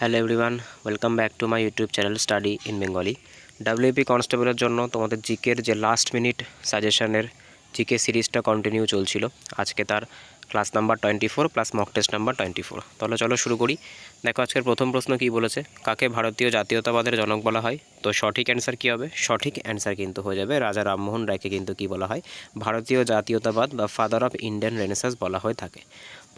Hello everyone welcome back to my YouTube channel study in Bengali W B P কনস্টেবলের জন্য তোমাদের জিকের যে লাস্ট মিনিট সাজেশনের জিকে সিরিজটা কন্টিনিউ চলছিল, আজকে তার class number twenty four plus mock test number twenty four তাহলে চলো শুরু করি। দেখো আজকের প্রথম প্রশ্ন কী বলেছে? কাকে ভারতীয় জাতীয়তাবাদের জনক বলা হয়? তো সঠিক অ্যান্সার কী হবে? সঠিক অ্যান্সার কিন্তু হয়ে যাবে রাজা রামমোহন রায়কে কিন্তু কী বলা হয়? ভারতীয় জাতীয়তাবাদ বা ফাদার অফ ইন্ডিয়ান রেনেসাস বলা হয়ে থাকে।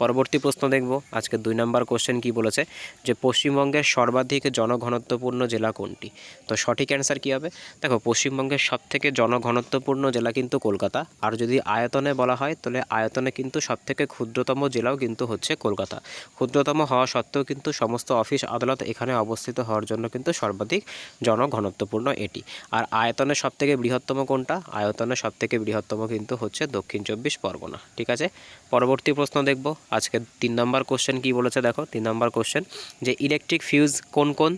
পরবর্তী প্রশ্ন দেখব। আজকে দুই নম্বর কোশ্চেন কি বলেছে? যে পশ্চিমবঙ্গের সর্বাধিক জনঘনত্বপূর্ণ জেলা কোনটি? তো সঠিক অ্যান্সার কী হবে? দেখো, পশ্চিমবঙ্গের সবথেকে জনঘনত্বপূর্ণ জেলা কিন্তু কলকাতা। আর যদি আয়তনে বলা হয়, তাহলে আয়তনে কিন্তু সবথেকে ক্ষুদ্রতম জেলাও কিন্তু হচ্ছে কলকাতা। ক্ষুদ্রতম হওয়া সত্ত্বেও কিন্তু সমস্ত অফিস আদালত এখানে অবস্থিত হওয়ার জন্য কিন্তু সর্বাধিক জনঘনত্বপূর্ণ এটি। আর আয়তনে সবথেকে বৃহত্তম কোনটা? আয়তনে সবথেকে বৃহত্তম কিন্তু হচ্ছে দক্ষিণ চব্বিশ পরগনা। ঠিক আছে? পরবর্তী প্রশ্ন দেখব। আজকে তিন নম্বর কোশ্চেন কি বলেছে দেখো? তিন নম্বর কোশ্চেন যে ইলেকট্রিক ফিউজ কোন কোন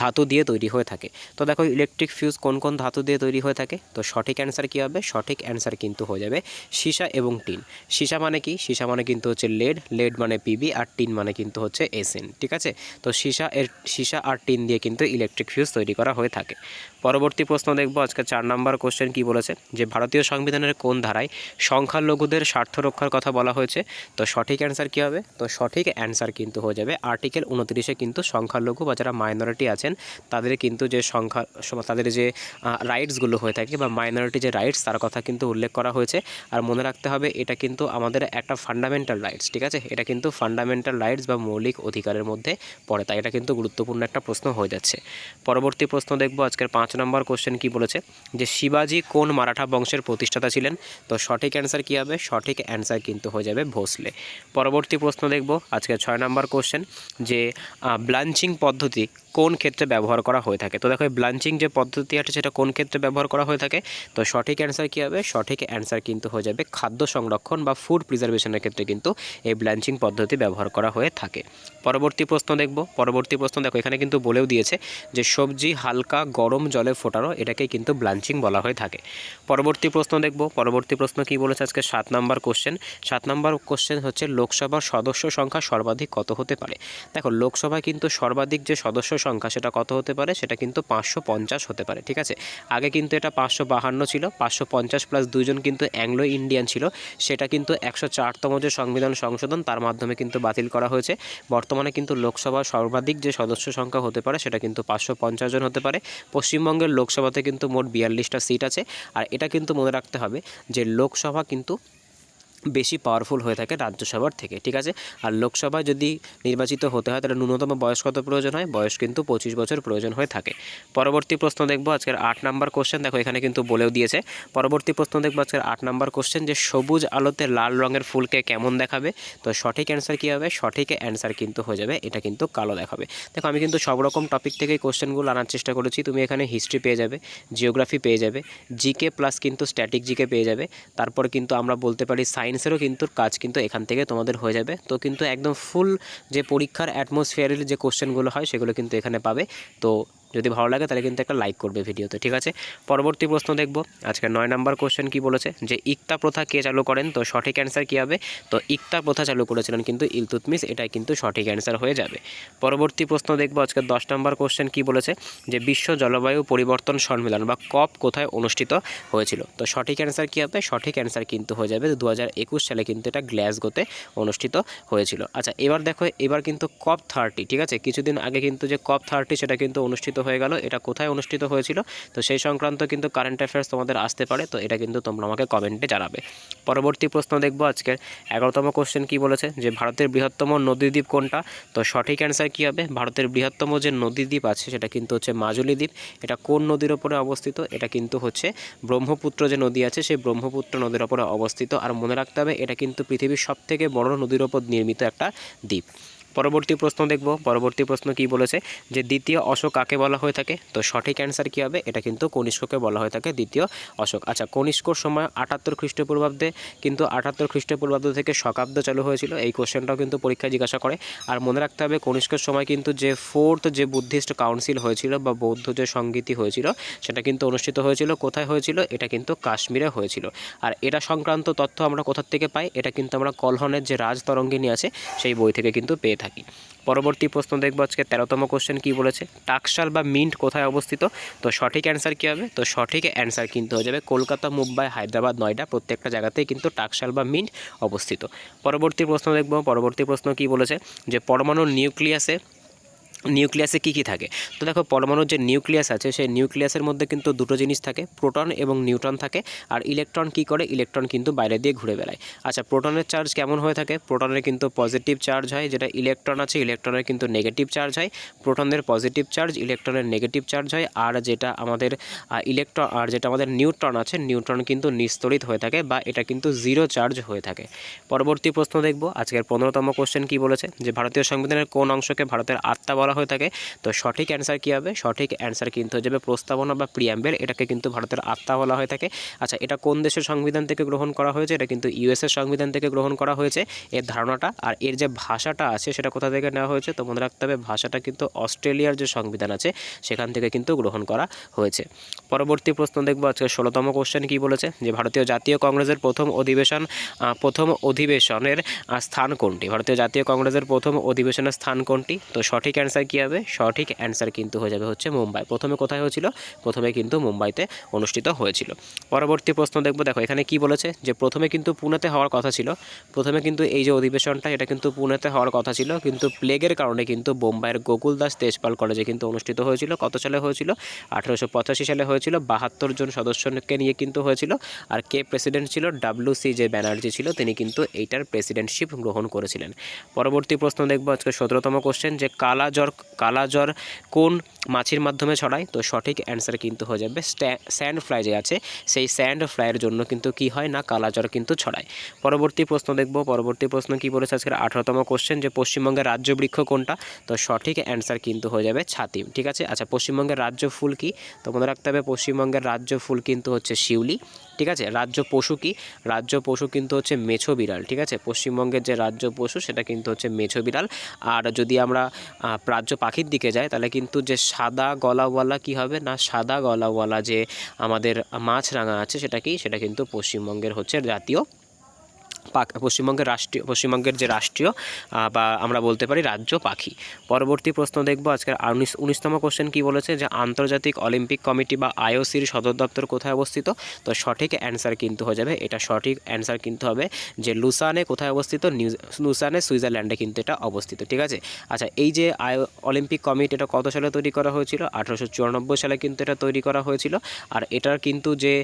ধাতু দিয়ে তৈরি হয়ে থাকে? তো দেখো ইলেকট্রিক ফিউজ কোন কোন ধাতু দিয়ে তৈরি হয়ে থাকে? তো সঠিক অ্যান্সার কী হবে? সঠিক অ্যান্সার কিন্তু হয়ে যাবে সীসা এবং টিন। সীসা মানে কি? সীসা মানে কিন্তু হচ্ছে লেড লেড মানে পিবি আর টিন মানে কিন্তু হচ্ছে এসএন ঠিক আছে? তো সীসা এর, সীসা আর টিন দিয়ে কিন্তু ইলেকট্রিক ফিউজ তৈরি করা হয়ে থাকে। পরবর্তী প্রশ্ন দেখব। আজকে চার নম্বর কোশ্চেন কি বলেছে? যে ভারতীয় সংবিধানের কোন ধারায় সংখ্যালঘুদের স্বার্থ রক্ষার কথা বলা হয়েছে? তো সঠিক অ্যান্সার কী হবে? তো সঠিক অ্যান্সার কিন্তু হয়ে যাবে আর্টিকেল উনত্রিশে কিন্তু সংখ্যালঘু বা যারা মাইনরিটি আছেন, তাদের কিন্তু যে সংখ্যা, তাদের যে রাইটসগুলো হয়ে থাকে বা মাইনরিটি যে রাইটস তার কথা কিন্তু উল্লেখ করা হয়েছে। আর মনে রাখতে হবে, এটা কিন্তু আমাদের একটা ফান্ডামেন্টাল রাইটস ঠিক আছে? এটা কিন্তু ফান্ডামেন্টাল রাইটস বা মৌলিক অধিকারের মধ্যে পড়ে, তাই এটা কিন্তু গুরুত্বপূর্ণ একটা প্রশ্ন হয়ে যাচ্ছে। পরবর্তী প্রশ্ন দেখব আজকের পাঁচ নম্বর কোশ্চেন কি বলেছে? যে শিবাজি কোন মারাঠা বংশের প্রতিষ্ঠাতা ছিলেন? তো সঠিক অ্যান্সার কী হবে? সঠিক অ্যান্সার কিন্তু হয়ে যাবে ভোসলে। পরবর্তী প্রশ্ন দেখব। আজকে ছয় নম্বর কোশ্চেন যে ব্লাঞ্চিং পদ্ধতি কোন ক্ষেত্রে ব্যবহার করা হয়ে থাকে? তো দেখো, এই ব্লাঞ্চিং যে পদ্ধতি আছে, সেটা কোন ক্ষেত্রে ব্যবহার করা হয়ে থাকে? তো সঠিক অ্যান্সার কী হবে? সঠিক অ্যান্সার কিন্তু হয়ে যাবে খাদ্য সংরক্ষণ বা ফুড প্রিজার্ভেশনের ক্ষেত্রে কিন্তু এই ব্লাঞ্চিং পদ্ধতি ব্যবহার করা হয়ে থাকে। পরবর্তী প্রশ্ন দেখব। পরবর্তী প্রশ্ন দেখো, এখানে কিন্তু বলেও দিয়েছে যে সবজি হালকা গরম জলে ফোটানো এটাকে কিন্তু ব্লাঞ্চিং বলা হয়ে থাকে। পরবর্তী প্রশ্ন দেখব। পরবর্তী প্রশ্ন কি বলেছে আজকে? সাত নাম্বার কোশ্চেন সাত নাম্বার কোশ্চেন হচ্ছে লোকসভার সদস্য সংখ্যা সর্বাধিক কত হতে পারে? দেখো, লোকসভায় কিন্তু সর্বাধিক যে সদস্য সংখ্যা, সেটা কত হতে পারে? সেটা কিন্তু পাঁচশো পঞ্চাশ হতে পারে, ঠিক আছে? আগে কিন্তু এটা পাঁচশো বাহান্ন ছিল, পাঁচশো পঞ্চাশ প্লাস দুজন কিন্তু অ্যাংলো ইন্ডিয়ান ছিল, সেটা কিন্তু একশো চারতম যে সংবিধান সংশোধন, তার মাধ্যমে কিন্তু বাতিল করা হয়েছে। কিন্তু লোকসভা সর্বাধিক যে সদস্য সংখ্যা হতে পারে, সেটা কিন্তু পাঁচশো পঞ্চাশ জন হতে পারে। পশ্চিমবঙ্গের লোকসভাতে কিন্তু মোট বিয়াল্লিশটা সিট আছে। আর এটা কিন্তু মনে রাখতে হবে যে লোকসভা কিন্তু বেশি পাওয়ারফুল হয়ে থাকে রাজ্যসভার থেকে, ঠিক আছে? আর লোকসভায় যদি নির্বাচিত হতে হয়, তাহলে ন্যূনতম বয়স কত প্রয়োজন হয়? বয়স কিন্তু পঁচিশ বছর প্রয়োজন হয়ে থাকে। পরবর্তী প্রশ্ন দেখব আজকের আট নাম্বার কোশ্চেন দেখো এখানে কিন্তু বলেও দিয়েছে। পরবর্তী প্রশ্ন দেখব আজকের আট নাম্বার কোশ্চেন যে সবুজ আলোতে লাল রঙের ফুলকে কেমন দেখাবে? তো সঠিক অ্যান্সার কী হবে? সঠিক অ্যান্সার কিন্তু হয়ে যাবে, এটা কিন্তু কালো দেখাবে। দেখো, আমি কিন্তু সব রকম টপিক থেকেই কোশ্চেনগুলো আনার চেষ্টা করেছি, তুমি এখানে হিস্ট্রি পেয়ে যাবে জিওগ্রাফি পেয়ে যাবে জিকে প্লাস কিন্তু স্ট্যাটিক জিকে পেয়ে যাবে, তারপর কিন্তু আমরা বলতে পারি সায়েন্সেরও কিন্তু কাজ কিন্তু এখান থেকে তোমাদের হয়ে যাবে। তো কিন্তু একদম ফুল যে পরীক্ষার অ্যাটমসফিয়ারের যে কোশ্চেনগুলো হয়, সেগুলো কিন্তু এখানে পাবে। তো যদি ভালো লাগে তাহলে কিন্তু একটা লাইক করবে ভিডিওতে, ঠিক আছে? পরবর্তী প্রশ্ন দেখব। আজকে নয় নাম্বার কোশ্চেন কি বলেছে? যে ইকতা প্রথা কে চালু করেন? তো সঠিক অ্যান্সার কী হবে? তো ইকতা প্রথা চালু করেছিলেন কিন্তু ইলতুতমিস এটাই কিন্তু সঠিক অ্যান্সার হয়ে যাবে। পরবর্তী প্রশ্ন দেখব আজকে দশ নাম্বার কোশ্চেন কি বলেছে? যে বিশ্ব জলবায়ু পরিবর্তন সম্মেলন বা কপ কোথায় অনুষ্ঠিত হয়েছিল? তো সঠিক অ্যান্সার কী হবে? সঠিক অ্যান্সার কিন্তু হয়ে যাবে দু হাজার একুশ সালে কিন্তু এটা গ্ল্যাসগোতে অনুষ্ঠিত হয়েছিল। আচ্ছা এবার দেখো, এবার কিন্তু কপ থার্টি ঠিক আছে? কিছুদিন আগে কিন্তু যে কপ থার্টি সেটা কিন্তু অনুষ্ঠিত হয়ে গেল, এটা কোথায় অনুষ্ঠিত হয়েছিল? তো সেই সংক্রান্ত কিন্তু কারেন্ট অ্যাফেয়ার্স তোমাদের আসতে পারে, তো এটা কিন্তু তোমরা আমাকে কমেন্টে জানাবে। পরবর্তী প্রশ্ন দেখব আজকের। এগারোতম কোশ্চেন কি বলেছে? যে ভারতের বৃহত্তম নদীদ্বীপ কোনটা? তো সঠিক অ্যান্সার কী হবে? ভারতের বৃহত্তম যে নদীদ্বীপ আছে, সেটা কিন্তু হচ্ছে মাজুলি দ্বীপ। এটা কোন নদীর ওপরে অবস্থিত? এটা কিন্তু হচ্ছে ব্রহ্মপুত্র যে নদী আছে, সেই ব্রহ্মপুত্র নদীর ওপরে অবস্থিত। আর মনে রাখতে হবে, এটা কিন্তু পৃথিবীর সবথেকে বড় নদীর ওপর নির্মিত একটা দ্বীপ। পরবর্তী প্রশ্ন দেখব। পরবর্তী প্রশ্ন কি বলেছে? যে দ্বিতীয় অশোক কাকে বলা হয়ে থাকে? তো সঠিক অ্যান্সার কী হবে? এটা কিন্তু কনিষ্ককে বলা হয়ে থাকে দ্বিতীয় অশোক। আচ্ছা কনিষ্কর সময় আটাত্তর খ্রিস্টপূর্বাব্দে, কিন্তু আটাত্তর খ্রিস্টপূর্বাব্দ থেকে শকাব্দ চালু হয়েছিল। এই কোশ্চেনটাও কিন্তু পরীক্ষায় জিজ্ঞাসা করে। আর মনে রাখতে হবে, কনিষ্কর সময় কিন্তু যে ফোর্থ যে বুদ্ধিস্ট কাউন্সিল হয়েছিল বা বৌদ্ধ যে সঙ্গীতি হয়েছিল, সেটা কিন্তু অনুষ্ঠিত হয়েছিল। কোথায় হয়েছিল? এটা কিন্তু কাশ্মীরে হয়েছিল। আর এটা সংক্রান্ত তথ্য আমরা কোথার থেকে পাই? এটা কিন্তু আমরা কলহনের যে রাজতরঙ্গিনী আছে, সেই বই থেকে কিন্তু পেয়ে থাকি। পরবর্তী প্রশ্ন দেখব আজকে তেরোতম কোশ্চেন কি বলেছে? টাকশাল বা মিন্ট কোথায় অবস্থিত? তো সঠিক অ্যান্সার কী হবে? তো সঠিক অ্যান্সার কিন্তু হয়ে যাবে কলকাতা, মুম্বাই, হায়দ্রাবাদ নয়ডা, প্রত্যেকটা জায়গাতেই কিন্তু টাকশাল বা মিন্ট অবস্থিত। পরবর্তী প্রশ্ন দেখব। পরবর্তী প্রশ্ন কি বলেছে? যে পরমাণুর নিউক্লিয়াসে নিউক্লিয়াসে কী কী থাকে? তো দেখো, পরমাণুর যে নিউক্লিয়াস আছে, সেই নিউক্লিয়াসের মধ্যে কিন্তু দুটো জিনিস থাকে, প্রোটন এবং নিউট্রন থাকে। আর ইলেকট্রন কি করে? ইলেকট্রন কিন্তু বাইরে দিয়ে ঘুরে বেড়ায়। আচ্ছা প্রোটনের চার্জ কেমন হয়ে থাকে? প্রোটনের কিন্তু পজিটিভ চার্জ হয়, যেটা ইলেকট্রন আছে, ইলেকট্রনের কিন্তু নেগেটিভ চার্জ হয়। প্রোটনের পজিটিভ চার্জ, ইলেকট্রনের নেগেটিভ চার্জ হয়। আর যেটা আমাদের ইলেকট্রন, আর যেটা আমাদের নিউট্রন আছে, নিউট্রন কিন্তু নিস্তরিত হয়ে থাকে বা এটা কিন্তু জিরো চার্জ হয়ে থাকে। পরবর্তী প্রশ্ন দেখব। আজকের পনেরোতম কোশ্চেন কি বলেছে? যে ভারতীয় সংবিধানের কোন অংশকে ভারতের আত্মা বলা হয়ে থাকে। তো সঠিক অ্যান্সার কী হবে? সঠিক অ্যান্সার কিন্তু হয়ে যাবে প্রস্তাবনা বা প্রিয়াম্বেল এটাকে কিন্তু ভারতের আত্মা বলা হয়ে থাকে। আচ্ছা এটা কোন দেশের সংবিধান থেকে গ্রহণ করা হয়েছে? এটা কিন্তু ইউএসএর সংবিধান থেকে গ্রহণ করা হয়েছে। এর ধারণাটা আর এর যে ভাষাটা আছে, সেটা কোথা থেকে নেওয়া হয়েছে? তো মনে রাখতে হবে, ভাষাটা কিন্তু অস্ট্রেলিয়ার যে সংবিধান আছে, সেখান থেকে কিন্তু গ্রহণ করা হয়েছে। পরবর্তী প্রশ্ন দেখব আজকে ষোলোতম কোশ্চেন কি বলেছে? যে ভারতীয় জাতীয় কংগ্রেসের প্রথম অধিবেশন প্রথম অধিবেশনের স্থান কোনটি? ভারতীয় জাতীয় কংগ্রেসের প্রথম অধিবেশনের স্থান কোনটি? তো সঠিক অ্যান্সার কী হবে? সঠিক অ্যান্সার কিন্তু হয়ে যাবে হচ্ছে মুম্বাই। প্রথমে কোথায় হয়েছিল? প্রথমে কিন্তু মুম্বাইতে অনুষ্ঠিত হয়েছিল। পরবর্তী প্রশ্ন দেখব। দেখো, এখানে কি বলেছে? যে প্রথমে কিন্তু পুনেতে হওয়ার কথা ছিল। প্রথমে কিন্তু এই যে অধিবেশনটা, এটা কিন্তু পুনেতে হওয়ার কথা ছিল। কিন্তু প্লেগের কারণে কিন্তু বোম্বাইয়ের গোকুল দাস তেজপাল কলেজে কিন্তু অনুষ্ঠিত হয়েছিল। কত সালে হয়েছিল? আঠেরোশো পঁচাশি সালে হয়েছিল। বাহাত্তর জন সদস্যকে নিয়ে কিন্তু হয়েছিল। আর কে প্রেসিডেন্ট ছিল? ডাব্লিউ সি যে ব্যানার্জি ছিল। তিনি কিন্তু এইটার প্রেসিডেন্টশিপ গ্রহণ করেছিলেন। পরবর্তী প্রশ্ন দেখব। আজকে সতেরোতম কোশ্চেন যে কালা জ্বর, কালা জ্বর কোন মাছির মাধ্যমে ছড়ায়? তো সঠিক অ্যান্সার কিন্তু হয়ে যাবে স্যান্ড ফ্লাই যে আছে, সেই স্যান্ড ফ্লাইয়ের জন্য কিন্তু কি হয় না কালা জ্বর কিন্তু ছড়ায়। পরবর্তী প্রশ্ন দেখব, পরবর্তী প্রশ্ন কি বলেছে আজকের আঠারোতম কোশ্চেন যে পশ্চিমবঙ্গের রাজ্য বৃক্ষ কোনটা? তো সঠিক অ্যান্সার কিন্তু হয়ে যাবে ছাতিম, ঠিক আছে? আচ্ছা পশ্চিমবঙ্গের রাজ্য ফুল কি? তো মনে রাখতে হবে পশ্চিমবঙ্গের রাজ্য ফুল কিন্তু হচ্ছে শিউলি ঠিক আছে? রাজ্য পশু কি? রাজ্য পশু কিন্তু হচ্ছে মেছো বিড়াল, ঠিক আছে? পশ্চিমবঙ্গের যে রাজ্য পশু সেটা কিন্তু হচ্ছে মেছো বিড়াল। আর যদি আমরা রাজ্য পাখির দিকে যাই, তাহলে কিন্তু যে সাদা গলাওয়ালা কি হবে না সাদা গলাওয়ালা যে আমাদের মাছরাঙা আছে সেটা কি? সেটা কিন্তু পশ্চিমবঙ্গের হচ্ছে জাতীয় পাক, পশ্চিমবঙ্গের রাষ্ট্রীয়, পশ্চিমবঙ্গের যে রাষ্ট্রীয় বা আমরা বলতে পারি রাজ্য পাখি। পরবর্তী প্রশ্ন দেখব আজকের উনিশ, উনিশতম কোশ্চেন কি বলেছে যে আন্তর্জাতিক অলিম্পিক কমিটি বা আইওসির সদর দপ্তর কোথায় অবস্থিত? তো সঠিক অ্যান্সার কিন্তু হয়ে যাবে, এটা সঠিক অ্যান্সার কিন্তু হবে যে লুসানে কোথায় অবস্থিত? নিউ, লুসানে, সুইজারল্যান্ডে কিন্তু এটা অবস্থিত, ঠিক আছে? আচ্ছা এই যে অলিম্পিক কমিটি এটা কত সালে তৈরি করা হয়েছিল? আঠারোশো চুরানব্বই সালে কিন্তু এটা তৈরি করা হয়েছিল। আর এটার কিন্তু যে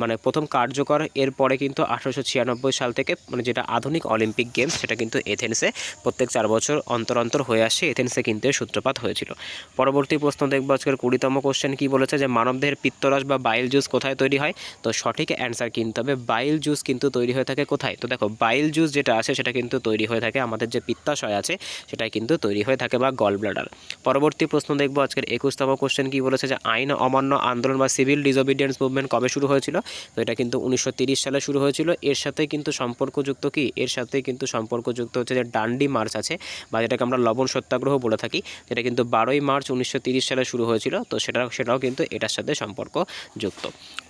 মানে প্রথম কার্যকর, এরপরে কিন্তু আঠারোশো ছিয়ানব্বই সাল থেকে মানে যেটা আধুনিক অলিম্পিক গেমস, সেটা কিন্তু এথেন্সে প্রত্যেক চার বছর অন্তর অন্তর হয়ে আসে, এথেন্সে কিন্তু সূত্রপাত হয়েছিল। পরবর্তী প্রশ্ন দেখব আজকের কুড়িতম কোশ্চেন কি বলেছে যে, মানবদেহের পিত্তরস বা বাইল জুস কোথায় তৈরি হয়? তো সঠিক অ্যান্সার কিন্তু হবে বাইল জুস কিন্তু তৈরি হয়ে থাকে কোথায়? তো দেখো বাইল জুস যেটা আছে, সেটা কিন্তু তৈরি হয়ে থাকে, আমাদের যে পিত্তাশয় আছে সেটা কিন্তু তৈরি হয়ে থাকে বা গল ব্লাডার পরবর্তী প্রশ্ন দেখব আজকের একুশতম কোশ্চেন কি বলেছে যে, আইন অমান্য আন্দোলন বা সিভিল ডিসোবিডিয়েন্স মুভমেন্ট কবে শুরু হয়েছিল? তো এটা কিন্তু উনিশশো সালে শুরু হয়েছিল, এর সাথে কিন্তু সম্পর্কযুক্ত কি? এর সাথে কিন্তু সম্পর্কযুক্ত হচ্ছে যে ডান্ডি মার্চ আছে বা যেটাকে আমরা লবণ সত্যাগ্রহ বলে থাকি, যেটা কিন্তু বারোই মার্চ উনিশশো সালে শুরু হয়েছিল। তো সেটা, সেটাও কিন্তু এটার সাথে সম্পর্কযুক্ত।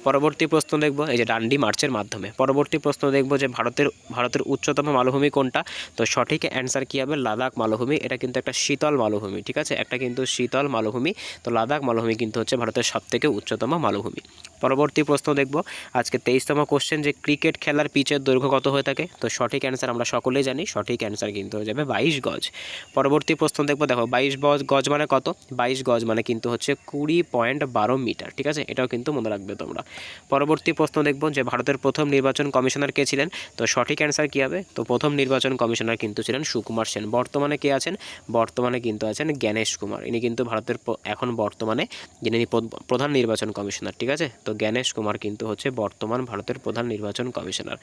পরবর্তী প্রশ্ন দেখব, এই যে ডান্ডি মার্চের মাধ্যমে। পরবর্তী প্রশ্ন দেখব যে ভারতের ভারতের উচ্চতম মালভূমি কোনটা? তো সঠিক অ্যান্সার কী হবে? লাদাখ মালভূমি। এটা কিন্তু একটা শীতল মালভূমি, ঠিক আছে? একটা কিন্তু শীতল মালভূমি। তো লাদাখ মালভূমি কিন্তু হচ্ছে ভারতের সবথেকে উচ্চতম মালভূমি। পরবর্তী প্রশ্ন দেখব, আজকে তেইশতম কোশ্চেন যে ক্রিকেট খেলার পিচের দৈর্ঘ্য কত থাকে। তো সঠিক অ্যান্সার আমরা সকলেই জানি, সঠিক অ্যান্সার কিন্তু হয়ে যাবে বাইশ গজ। পরবর্তী প্রশ্ন দেখব, দেখো বাইশ গজ মানে কত? বাইশ গজ মানে কিন্তু হচ্ছে কুড়ি পয়েন্ট বারো মিটার, ঠিক আছে? এটাও কিন্তু মনে রাখবে তোমরা। পরবর্তী প্রশ্ন দেখব যে ভারতের প্রথম নির্বাচন কমিশনার কে ছিলেন? তো সঠিক অ্যান্সার কী হবে? তো প্রথম নির্বাচন কমিশনার কিন্তু ছিলেন সুকুমার সেন। বর্তমানে কে আছেন? বর্তমানে কিন্তু আছেন জ্ঞানেশ কুমার। ইনি কিন্তু ভারতের এখন বর্তমানে যিনি প্র- প্রধান নির্বাচন কমিশনার, ঠিক আছে? তো জ্ঞানেশ কুমার কিন্তু হচ্ছে বর্তমান ভারতের প্রধান নির্বাচন কমিশনার।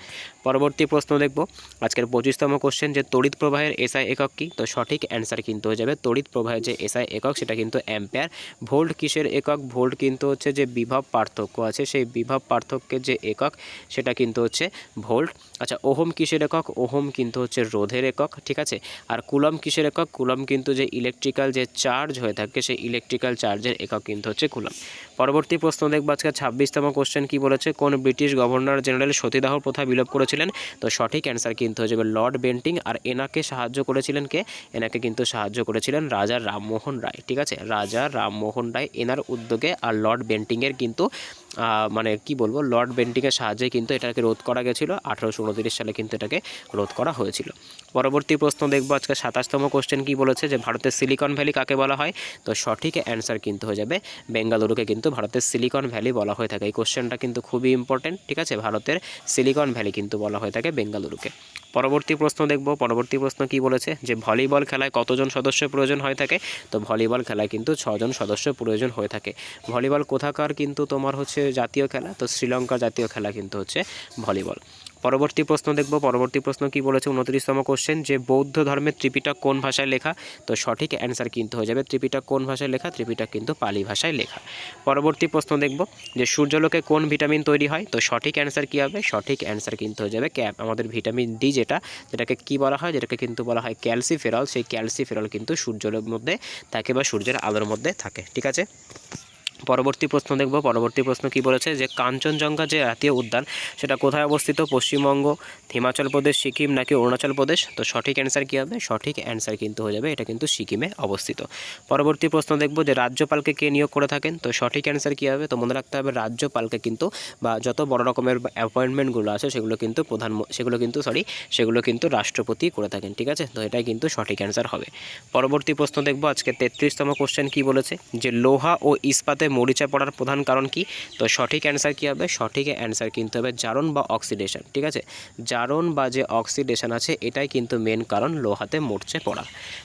পরবর্তী প্রশ্ন দেখব। আজকের পঁচিশতম কোশ্চেন যে তড়িৎ প্রবাহের এসআই একক কি? তো সঠিক অ্যান্সার কিন্তু হয়ে যাবে তড়িৎ প্রবাহের যে এসআই একক সেটা কিন্তু অ্যাম্পেয়ার ভোল্ট কিসের একক? ভোল্ট কিন্তু হচ্ছে যে বিভব পার্থক্য আছে, সেই বিভব পার্থক্যের যে একক সেটা কিন্তু হচ্ছে ভোল্ট। আচ্ছা ওহম কিসের একক? ওহম কিন্তু হচ্ছে রোধের একক, ঠিক আছে? আর কুলম কিসের একক? কুলম কিন্তু যে ইলেকট্রিক্যাল যে চার্জ হয়ে থাকে, সেই ইলেকট্রিক্যাল চার্জের একক কিন্তু হচ্ছে কুলম পরবর্তী প্রশ্ন দেখব। আজকে ছাব্বিশতম কোশ্চেন কি বলেছে? কোন ব্রিটিশ গভর্নর জেনারেল সতীদাহ প্রথা বিলোপ করেছিলেন? তো সঠিক অ্যান্সার কিন্তু হয়ে যাবে লর্ড বেন্টিং আর এনাকে সাহায্য করেছিলেন কে? এনাকে কিন্তু সাহায্য করেছিলেন রাজা রামমোহন রায়, ঠিক আছে? রাজা রামমোহন রায় এনার উদ্যোগে আর লর্ড বেন্টিংয়ের কিন্তু মানে কি বলব? লর্ড বেন্টিংয়ের সাহায্যে কিন্তু এটাকে রোধ করা গেছিল। আঠারোশো উনত্রিশ সালে কিন্তু এটাকে রোধ করা হয়েছিল। পরবর্তী প্রশ্ন দেখব। আজকে সাতাশতম কোশ্চেন কি বলেছে যে ভারতের সিলিকন ভ্যালি কাকে বলা হয়? তো সঠিক অ্যান্সার কিন্তু হয়ে যাবে। বেঙ্গালুরুকে কিন্তু ভারতের সিলিকন ভ্যালি বলা হয়ে থাকে। এই কোশ্চেনটা কিন্তু খুবই ইম্পর্টেন্ট ঠিক আছে? ভারতের সিলিকন ভ্যালি কিন্তু বলা হয়ে থাকে বেঙ্গালুরুকে। পরবর্তী প্রশ্ন দেখব। পরবর্তী প্রশ্ন কি বলেছে? যে ভলিবল খেলায় কতজন সদস্য প্রয়োজন হয়ে থাকে? তো ভলিবল খেলায় কিন্তু ছজন সদস্য প্রয়োজন হয়ে থাকে। ভলিবল কোথাকার কিন্তু তোমার হচ্ছে জাতীয় খেলা? তো শ্রীলঙ্কার জাতীয় খেলা কিন্তু হচ্ছে ভলিবল। পরবর্তী প্রশ্ন দেখব। পরবর্তী প্রশ্ন কি বলেছে? উনত্রিশতম কোশ্চেন যে বৌদ্ধ ধর্মের ত্রিপিটক কোন ভাষায় লেখা? তো সঠিক অ্যান্সার কিন্তু হয়ে যাবে। ত্রিপিটক কোন ভাষায় লেখা? ত্রিপিটক কিন্তু পালি ভাষায় লেখা। পরবর্তী প্রশ্ন দেখব, যে সূর্যলোকে কোন ভিটামিন তৈরি হয়? তো সঠিক অ্যান্সার কী হবে? সঠিক অ্যান্সার কিন্তু হয়ে যাবে ক্যাপ, আমাদের ভিটামিন ডি যেটা, যেটাকে কি বলা হয়? যেটাকে কিন্তু বলা হয় ক্যালসিফেরল সেই ক্যালসিফেরল কিন্তু সূর্যের মধ্যে থাকে বা সূর্যের আলোর মধ্যে থাকে। ঠিক আছে? পরবর্তী প্রশ্ন দেখব। পরবর্তী প্রশ্ন কি বলেছে যে, কাঞ্চনজঙ্ঘা যে জাতীয় উদ্যান, সেটা কোথায় অবস্থিত? পশ্চিমবঙ্গ, হিমাচল প্রদেশ, সিকিম নাকি অরুণাচল প্রদেশ? তো সঠিক অ্যান্সার কী হবে? সঠিক অ্যান্সার কিন্তু হয়ে যাবে, এটা কিন্তু সিকিমে অবস্থিত। পরবর্তী প্রশ্ন দেখব যে, রাজ্যপালকে কে নিয়োগ করে থাকেন? তো সঠিক অ্যান্সার কী হবে? তো মনে রাখতে হবে, রাজ্যপালকে কিন্তু বা যত বড় রকমের অ্যাপয়েন্টমেন্টগুলো আছে, সেগুলো কিন্তু প্রধান সেগুলো কিন্তু সরি সেগুলো কিন্তু রাষ্ট্রপতি করে থাকেন, ঠিক আছে? তো এটাই কিন্তু সঠিক অ্যান্সার হবে। পরবর্তী প্রশ্ন দেখব, আজকে তেত্রিশতম কোশ্চেন কি বলেছে? যে, লোহা ও ইস্পাতে মরিচা পড়ার প্রধান কারণ কি? তো সঠিক অ্যান্সার কী হবে? সঠিক অ্যান্সার কিন্তু হবে জারণ বা অক্সিডেশন ঠিক আছে? জারণ বা যে অক্সিডেশন আছে, এটাই কিন্তু মেন কারণ লোহাতে মরচে পড়া।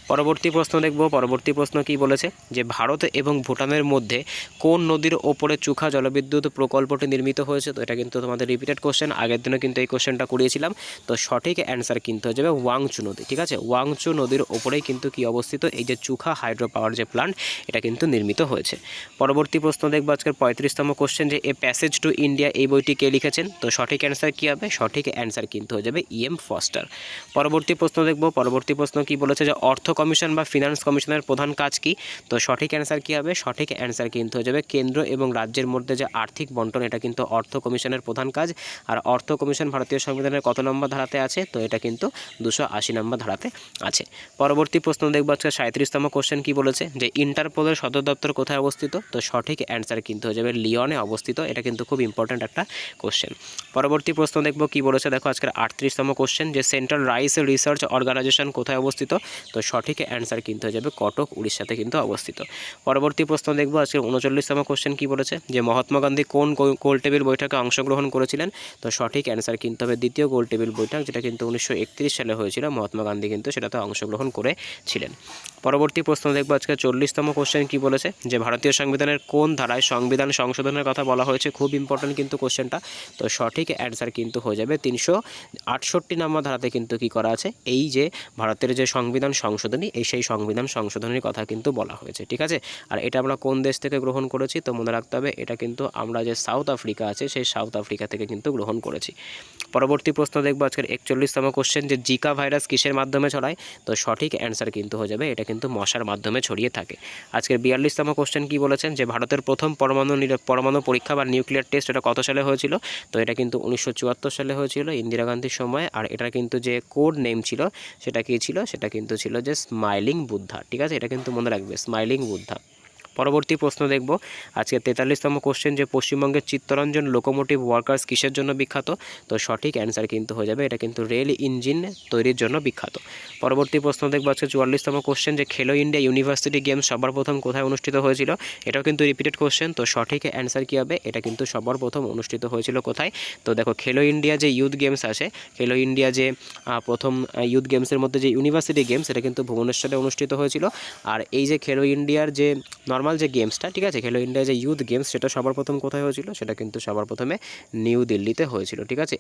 পরবর্তী প্রশ্ন দেখব। পরবর্তী প্রশ্ন কি বলেছে? যে ভারত এবং ভুটানের মধ্যে কোন নদীর ওপরে চুখা জলবিদ্যুৎ প্রকল্পটি নির্মিত হয়েছে? তো এটা কিন্তু তোমাদের রিপিটেড কোশ্চেন আগের দিনও কিন্তু এই কোশ্চেনটা করিয়েছিলাম। তো সঠিক অ্যান্সার কিন্তু হয়ে যাবে ওয়াংচু নদী, ঠিক আছে? ওয়াংচু নদীর ওপরেই কিন্তু কি অবস্থিত? এই যে চুখা হাইড্রো পাওয়ার যে প্ল্যান্ট এটা কিন্তু নির্মিত হয়েছে। পরবর্তী প্রশ্ন দেখব আজকের পঁয়ত্রিশতম কোশ্চেন যে এ প্যাসেজ টু ইন্ডিয়া এই বইটি কে লিখেছেন? তো সঠিক অ্যান্সার কী হবে? সঠিক অ্যান্সার কিন্তু হয়ে যাবে ইএম ফস্টার পরবর্তী প্রশ্ন দেখব। পরবর্তী প্রশ্ন কি বলেছে যে, অর্থ কমিশন বা ফিনান্স কমিশনের প্রধান কাজ কি? তো সঠিক অ্যান্সার কী হবে? সঠিক অ্যান্সার কিন্তু হয়ে যাবে কেন্দ্র এবং রাজ্যের মধ্যে যে আর্থিক বন্টন, এটা কিন্তু অর্থ কমিশনের প্রধান কাজ। আর অর্থ কমিশন ভারতীয় সংবিধানের কত নম্বর ধারাতে আছে? তো এটা কিন্তু দুশো আশি নম্বর ধারাতে আছে। পরবর্তী প্রশ্ন দেখব আজকে সাঁত্রিশতম কোশ্চেন কি বলেছে? যে ইন্টারপোলের সদর দপ্তর কোথায় অবস্থিত? তো সঠিক অ্যান্সার কিন্তু হয়ে যাবে লিওনে অবস্থিত। এটা কিন্তু খুব ইম্পর্ট্যান্ট একটা কোশ্চেন পরবর্তী প্রশ্ন দেখব কি বলেছে? দেখো আজকের আটত্রিশতম কোশ্চেন যে সেন্ট্রাল রাইস রিসার্চ অর্গানাইজেশন কোথায় অবস্থিত? তো সঠিক অ্যান্সার কিন্তু হয়ে যাবে কটক, উড়িষ্যাতে কিন্তু অবস্থিত। পরবর্তী প্রশ্ন দেখব আজকের উনচল্লিশতম কোশ্চেন কি বলেছে? যে মহাত্মা গান্ধী কোন গোল- টেবিল বৈঠকে অংশগ্রহণ করেছিলেন? তো সঠিক অ্যান্সার কিন্তু হবে দ্বিতীয় গোল টেবিল বৈঠক, যেটা কিন্তু উনিশশো একত্রিশ সালে হয়েছিল। মহাত্মা গান্ধী কিন্তু সেটাতে অংশগ্রহণ করেছিলেন। পরবর্তী প্রশ্ন দেখব আজকে চল্লিশতম কোশ্চেন কি বলেছে? যে ভারতীয় সংবিধানের কোন ধারায় সংবিধান সংশোধনের কথা বলা হয়েছে? খুব ইম্পর্ট্যান্ট কিন্তু কোশ্চেনটা তো সঠিক অ্যান্সার কিন্তু হয়ে যাবে তিনশো আটষট্টি নম্বর ধারাতে কিন্তু কি করা আছে? এই যে ভারতের যে সংবিধান সংশোধনী, এই সেই সংবিধান সংশোধনীর কথা কিন্তু বলা হয়েছে, ঠিক আছে? আর এটা আমরা কোন দেশ থেকে গ্রহণ করেছি? তো মনে রাখতে হবে, এটা কিন্তু আমরা যে সাউথ আফ্রিকা আছে, সেই সাউথ আফ্রিকা থেকে কিন্তু গ্রহণ করেছি। পরবর্তী প্রশ্ন দেখব আজকের একচল্লিশতম কোশ্চেন যে জিকা ভাইরাস কিসের মাধ্যমে ছড়ায়? তো সঠিক অ্যান্সার কিন্তু হয়ে যাবে, এটা কিন্তু মশার মাধ্যমে ছড়িয়ে থাকে। আজকের বিয়াল্লিশতম কোশ্চেন কি বলেছেন? যে ভারতের প্রথম পরমাণু পরমাণু পরীক্ষা বা নিউক্লিয়ার টেস্ট এটা কত সালে হয়েছিল? তো এটা কিন্তু উনিশশো চুয়াত্তর সালে হয়েছিল, ইন্দিরা গান্ধীর সময়। আর এটা কিন্তু যে কোড নেম ছিল, সেটা কী ছিল? সেটা কিন্তু ছিল যে স্মাইলিং বুদ্ধা ঠিক আছে? এটা কিন্তু মনে রাখবে স্মাইলিং বুদ্ধা পরবর্তী প্রশ্ন দেখব। আজকে তেতাল্লিশতম কোশ্চেন যে পশ্চিমবঙ্গের চিত্তরঞ্জন লোকোমোটিভ ওয়ার্কার্স কিসের জন্য বিখ্যাত? তো সঠিক অ্যান্সার কিন্তু হয়ে যাবে। এটা কিন্তু রেল ইঞ্জিন তৈরির জন্য বিখ্যাত। পরবর্তী প্রশ্ন দেখব আজকে চুয়াল্লিশতম কোশ্চেন যে খেলো ইন্ডিয়া ইউনিভার্সিটি গেমস সবার প্রথম কোথায় অনুষ্ঠিত হয়েছিল? এটাও কিন্তু রিপিটেড কোশ্চেন তো সঠিক অ্যান্সার কী হবে? এটা কিন্তু সবার প্রথম অনুষ্ঠিত হয়েছিল কোথায়? তো দেখো, খেলো ইন্ডিয়া যে ইউথ গেমস আছে, খেলো ইন্ডিয়া যে প্রথম ইউথ গেমসের মধ্যে যে ইউনিভার্সিটি গেমস এটা কিন্তু ভুবনেশ্বরে অনুষ্ঠিত হয়েছিল। আর এই যে খেলো ইন্ডিয়ার যে নর্মাল যে গেমসটা ঠিক আছে? খেলো ইন্ডিয়া যে ইউথ গেমস সেটা সবার প্রথম কোথায় হয়েছিল? সেটা কিন্তু সবার প্রথমে নিউ দিল্লিতে হয়েছিল, ঠিক আছে?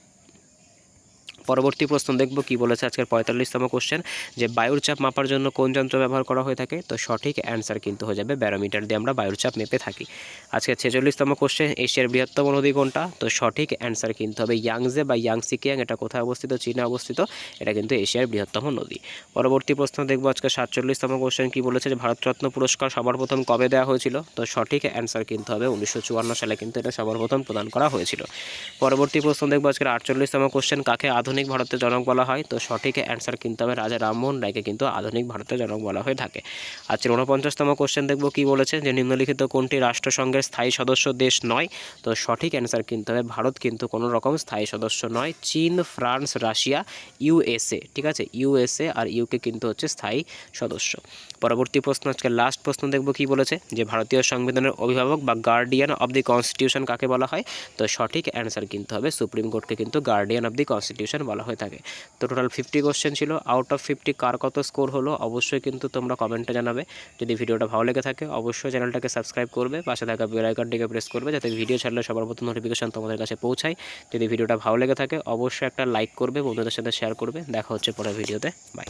পরবর্তী প্রশ্ন দেখব কি বলেছে আজকের পঁয়তাল্লিশতম কোশ্চেন যে বায়ুর চাপ মাপার জন্য কোন যন্ত্র ব্যবহার করা হয়ে থাকে? তো সঠিক অ্যান্সার কিন্তু হয়ে যাবে ব্যারোমিটার দিয়ে আমরা বায়ুর চাপ মেপে থাকি। আজকে ছেচল্লিশতম কোশ্চেন এশিয়ার বৃহত্তম নদী কোনটা? তো সঠিক অ্যান্সার কিন্তু হবে ইয়াংজে বা ইয়াংসিকিয়াং, এটা কোথায় অবস্থিত? চীনে অবস্থিত। এটা কিন্তু এশিয়ার বৃহত্তম নদী। পরবর্তী প্রশ্ন দেখব আজকে সাতচল্লিশতম কোশ্চেন কি বলেছে? যে ভারতরত্ন পুরস্কার সবার প্রথম কবে দেওয়া হয়েছিল? তো সঠিক অ্যান্সার কিন্তু হবে উনিশশো চুয়ান্ন সালে, কিন্তু এটা সবার প্রথম প্রদান করা হয়েছিল। পরবর্তী প্রশ্ন দেখব আজকের আটচল্লিশতম কোশ্চেন কাকে আধুনিক আধুনিক ভারতের জনক বলা হয়। তো সঠিক অ্যান্সার কিন্তু হবে রাজা রামমোহন রায়কে কিন্তু আধুনিক ভারতের জনক বলা হয়ে থাকে। আজকের উনপঞ্চাশতম কোশ্চেন দেখব কি বলেছে যে নিম্নলিখিত কোনটি রাষ্ট্রসংঘের স্থায়ী সদস্য দেশ নয়? তো সঠিক অ্যান্সার কিন্তু হবে ভারত কিন্তু কোনো রকম স্থায়ী সদস্য নয়। চীন, ফ্রান্স, রাশিয়া ইউএসএ ঠিক আছে? ইউএসএ আর ইউকে কিন্তু হচ্ছে স্থায়ী সদস্য। পরবর্তী প্রশ্ন, আজকে লাস্ট প্রশ্ন দেখব কি বলেছে, যে ভারতীয় সংবিধানের অভিভাবক বা গার্ডিয়ান অব দি কনস্টিটিউশন কাকে বলা হয়? তো সঠিক অ্যান্সার কিন্তু হবে সুপ্রিম কোর্টকে কিন্তু গার্ডিয়ান অব দি কনস্টিটিউশন বলা হয়ে থাকে। তো টোটাল ফিফটি কোশ্চেন ছিল আউট অফ ফিফটি কার কত স্কোর হলো, অবশ্যই কিন্তু তোমরা কমেন্টে জানাবে। যদি ভিডিওটা ভালো লেগে থাকে, অবশ্যই চ্যানেলটাকে সাবস্ক্রাইব করবে, পাশে থাকা বেল আইকনটিকে প্রেস করবে, যাতে ভিডিও ছাড়লে সবার প্রথম নোটিফিকেশন তোমাদের কাছে পৌঁছায়। যদি ভিডিওটা ভালো লেগে থাকে, অবশ্যই একটা লাইক করবে, বন্ধুদের সাথে শেয়ার করবে। দেখা হচ্ছে পরের ভিডিওতে। বাই